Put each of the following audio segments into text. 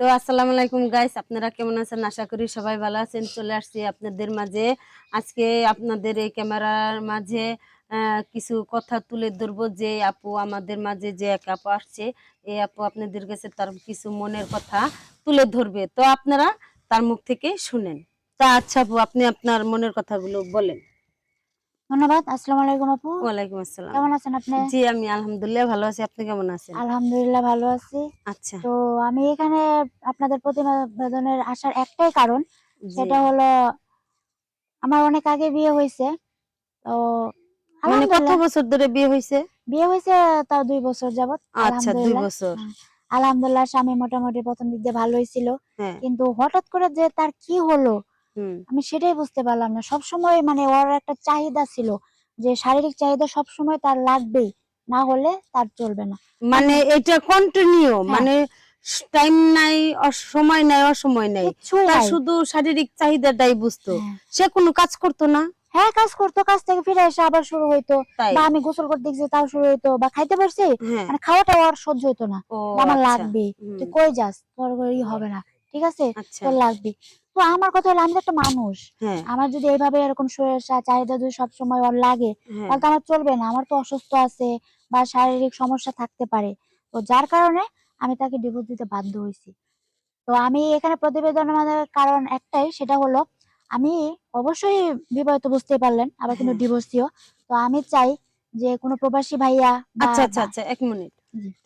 তো আসসালামু আলাইকুম গাইস আপনারা কেমন আছেন? আশা করি সবাই ভালো আছেন। চলে আসছি আপনাদের মাঝে। আজকে আপনাদের এই ক্যামেরার মাঝে কিছু কথা তুলে ধরবো যে আপু আমাদের মাঝে যে এক আপু আসছে, এই আপু আপনাদের কাছে তার কিছু মনের কথা তুলে ধরবে। তো আপনারা তার মুখ থেকে শুনেন। তা আচ্ছা আপু, আপনি আপনার মনের কথাগুলো বলেন। ধন্যবাদ আসসালামু আলাইকুম আপু। ওয়ালাইকুম আসসালাম। কেমন আছেন আপনি? জি আমি আলহামদুলিল্লাহ ভালো আছি। আপনি কেমন আছেন? আলহামদুলিল্লাহ ভালো আছি। আচ্ছা। তো আমি এখানে আপনাদের প্রতিবেদনের আসার একটাই কারণ সেটা হলো আমার অনেক আগে বিয়ে হয়েছে। তো মানে কত বছর ধরে বিয়ে হয়েছে? বিয়ে হয়েছে তাও দুই বছর যাবত আচ্ছা দুই বছর। হ্যাঁ, আলহামদুলিল্লাহ স্বামী মোটামুটি প্রথম দিক দিয়ে ভালোই ছিল। হ্যাঁ। কিন্তু হঠাৎ করে যে তার কি হলো আমি সেটাই বুঝতে পারলাম না। সব সময় মানে ওর একটা চাহিদা ছিল যে শারীরিক চাহিদা সব সময় তার লাগবেই না হলে তার চলবে না। মানে এটা কন্টিনিউ হ্যাঁ। মানে টাইম নাই সময় নাই অসময় নাই। তার শুধু শারীরিক চাহিদাটাই বুঝতো। হ্যাঁ। সে কোনো কাজ করতো না। হ্যাঁ কাজ করতো কাজ থেকে ফিরে এসে আবার শুরু হইতো। বা আমি গোসল করতে দেখছি তাও শুরু হইতো। বা খাইতে পারছি হ্যাঁ। মানে খাওয়াটা আর সহ্য হইতো না। আমার আচ্ছা। লাগবে তুই কই যাস? তোর হবে না। ঠিক আছে? আচ্ছা। তোর লাগবে। তো আমার কথা হলো আমি তো একটা মানুষ। হ্যাঁ। আমার যদি এইভাবে এরকম শরীরের সা- চাহিদা যদি সবসময় ওর লাগে হ্যাঁ। তাহলে তো আমার চলবে না। আমার তো অসুস্থ আছে বা শারীরিক সমস্যা থাকতে পারে। তো যার কারণে আমি তাকে ডিভোর্স দিতে বাধ্য হয়েছি। তো আমি এখানে প্রতিবেদনের মানে কারণ একটাই সেটা হলো আমি অবশ্যই বিবাহিত বুঝতেই পারলেন আবার কিন্তু হ্যাঁ। ডিভোর্সিও তো আমি চাই যে কোনো প্রবাসী ভাইয়া আচ্ছা আচ্ছা আচ্ছা এক মিনিট।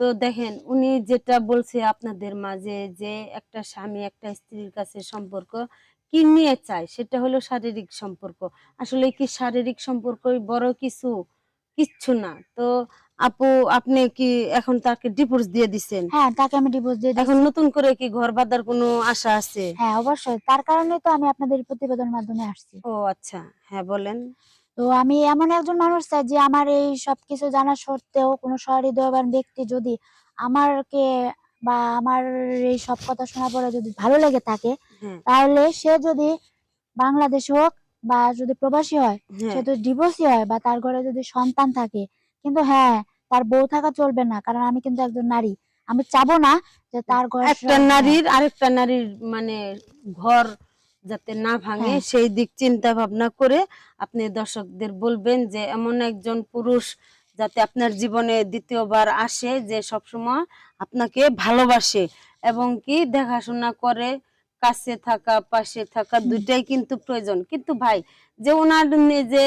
তো দেখেন উনি যেটা বলছে আপনাদের মাঝে যে একটা স্বামী একটা স্ত্রীর কাছে সম্পর্ক কি নিয়ে চায় সেটা হলো শারীরিক সম্পর্ক। আসলে কি শারীরিক সম্পর্কই বড় কিছু? কিচ্ছু না। তো আপু আপনি কি এখন তাকে ডিভোর্স দিয়ে দিছেন? হ্যাঁ তাকে আমি ডিভোর্স দিয়ে এখন নতুন করে কি ঘর বাঁধার কোনো আশা আছে? হ্যাঁ অবশ্যই। তার কারণে তো আমি আপনাদের প্রতিবেদনের মাধ্যমে আসছি। ও আচ্ছা। হ্যাঁ বলেন। তো আমি এমন একজন মানুষ চাই যে আমার এই সবকিছু জানা সত্ত্বেও কোনো সহৃদয়বান ব্যক্তি যদি আমারকে বা আমার এই সব কথা শোনার পরে যদি ভালো লেগে থাকে তাহলে সে যদি বাংলাদেশ হোক বা যদি প্রবাসী হয় হ্যাঁ সে তো ডিভোর্সি হয় বা তার ঘরে যদি সন্তান থাকে। কিন্তু হ্যাঁ তার বউ থাকা চলবে না কারণ আমি কিন্তু একজন নারী। আমি চাবো না যে তার ঘরে একটা নারীর আরেকটা নারীর মানে ঘর যাতে না ভাঙে হ্যাঁ। সেই দিক চিন্তা ভাবনা করে আপনি দর্শকদের বলবেন যে এমন একজন পুরুষ যাতে আপনার জীবনে দ্বিতীয়বার আসে যে সবসময় আপনাকে ভালোবাসে এবং কি দেখাশোনা করে কাছে থাকা পাশে থাকা হুম। দুইটাই কিন্তু প্রয়োজন কিন্তু ভাই যে ওনার যে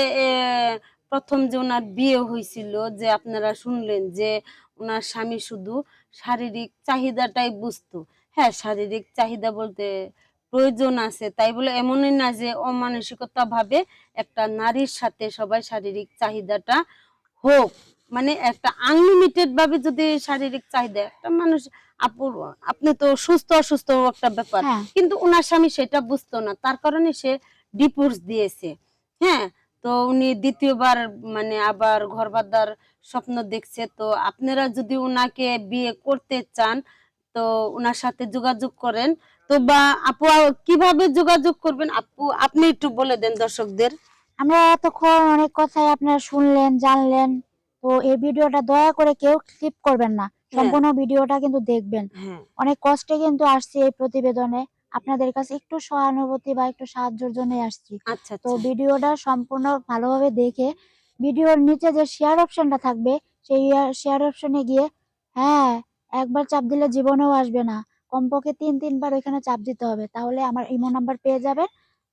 প্রথম যে ওনার বিয়ে হয়েছিল যে আপনারা শুনলেন যে ওনার স্বামী শুধু শারীরিক চাহিদাটাই বুঝতো হ্যাঁ শারীরিক চাহিদা বলতে প্রয়োজন আছে। তাই বলে এমনই না যে অমানসিকতা ভাবে একটা নারীর সাথে সবাই শারীরিক চাহিদাটা হোক। মানে একটা আনলিমিটেড ভাবে যদি শারীরিক চাহিদা একটা মানুষ আপুর আপনি তো সুস্থ অসুস্থ একটা ব্যাপার। হ্যাঁ। কিন্তু ওনার স্বামী সেটা বুঝতো না। তার কারণে সে ডিভোর্স দিয়েছে। হ্যাঁ? তো উনি দ্বিতীয়বার মানে আবার ঘর বাঁধার স্বপ্ন দেখছে। তো আপনারা যদি ওনাকে বিয়ে করতে চান তো ওনার সাথে যোগাযোগ করেন। তো বা আপু কীভাবে যোগাযোগ করবেন? আপু আপনি একটু বলে দেন দর্শকদের। আমরা এতক্ষণ অনেক কথাই আপনারা শুনলেন জানলেন তো এই ভিডিওটা দয়া করে কেউ স্কিপ করবেন না। সম্পূর্ণ ভিডিওটা কিন্তু দেখবেন। হ্যাঁ। অনেক কষ্টে কিন্তু আসছি এই প্রতিবেদনে। আপনাদের কাছে একটু সহানুভূতি বা একটু সাহায্যের জন্যই আসছি। আচ্ছা তো আচ্ছা। ভিডিওটা সম্পূর্ণ ভালোভাবে দেখে ভিডিওর নিচে যে শেয়ার অপশনটা থাকবে সেই শেয়ার অপশনে গিয়ে হ্যাঁ একবার চাপ দিলে জীবনেও আসবে না। কমপক্ষে তিন তিনবার ওইখানে চাপ দিতে হবে। তাহলে আমার ইমো নাম্বার পেয়ে যাবেন।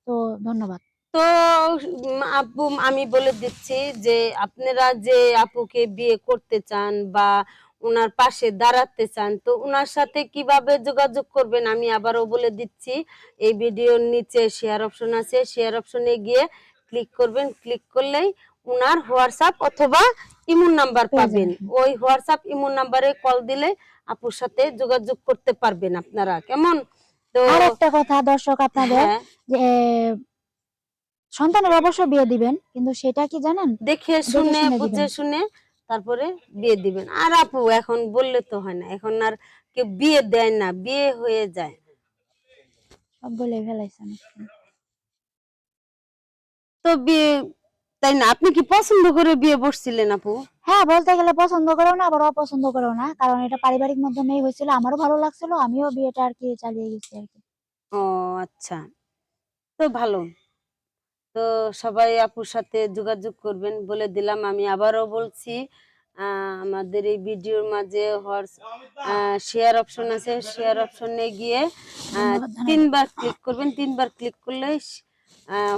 তো ধন্যবাদ। তো আপু আমি বলে দিচ্ছি যে আপনারা যে আপুকে বিয়ে করতে চান বা ওনার পাশে দাঁড়াতে চান তো ওনার সাথে কীভাবে যোগাযোগ করবেন আমি আবারও বলে দিচ্ছি। এই ভিডিওর নিচে শেয়ার অপশন আছে। শেয়ার অপশনে গিয়ে ক্লিক করবেন। ক্লিক করলেই ওনার হোয়াটসঅ্যাপ অথবা ইমোন নাম্বার পাবেন। ওই হোয়াটসঅ্যাপ ইমোন নাম্বারে কল দিলে আপুর সাথে যোগাযোগ করতে পারবেন আপনারা। কেমন? তো আর একটা কথা দর্শক আপনাদের হ্যাঁ। যে সন্তানের অবশ্য বিয়ে দিবেন কিন্তু সেটা কি জানেন? দেখে শুনে বুঝে শুনে তারপরে বিয়ে দিবেন। আর আপু এখন বললে তো হয় না এখন আর কেউ বিয়ে দেয় না বিয়ে হয়ে যায়। সব বলে ফেলাইছেন তো বিয়ে তাই না? আপনি কি পছন্দ করে বিয়ে বসছিলেন আপু? হ্যাঁ বলতে গেলে পছন্দ করেও না আবার অপছন্দ করেও না। কারণ এটা পারিবারিক মাধ্যমেই হয়েছিল আমারও ভালো লাগছিল আমিও বিয়েটা আর কি চালিয়ে গেছি আর কি। ও আচ্ছা। তো ভালো। তো সবাই আপুর সাথে যোগাযোগ করবেন বলে দিলাম আমি আবারও বলছি আমাদের এই ভিডিওর মাঝে হর্স শেয়ার অপশন আছে শেয়ার অপশনে গিয়ে তিনবার ক্লিক করবেন তিনবার ক্লিক করলে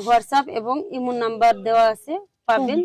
হোয়াটসঅ্যাপ এবং ইমো নাম্বার দেওয়া আছে পাবেন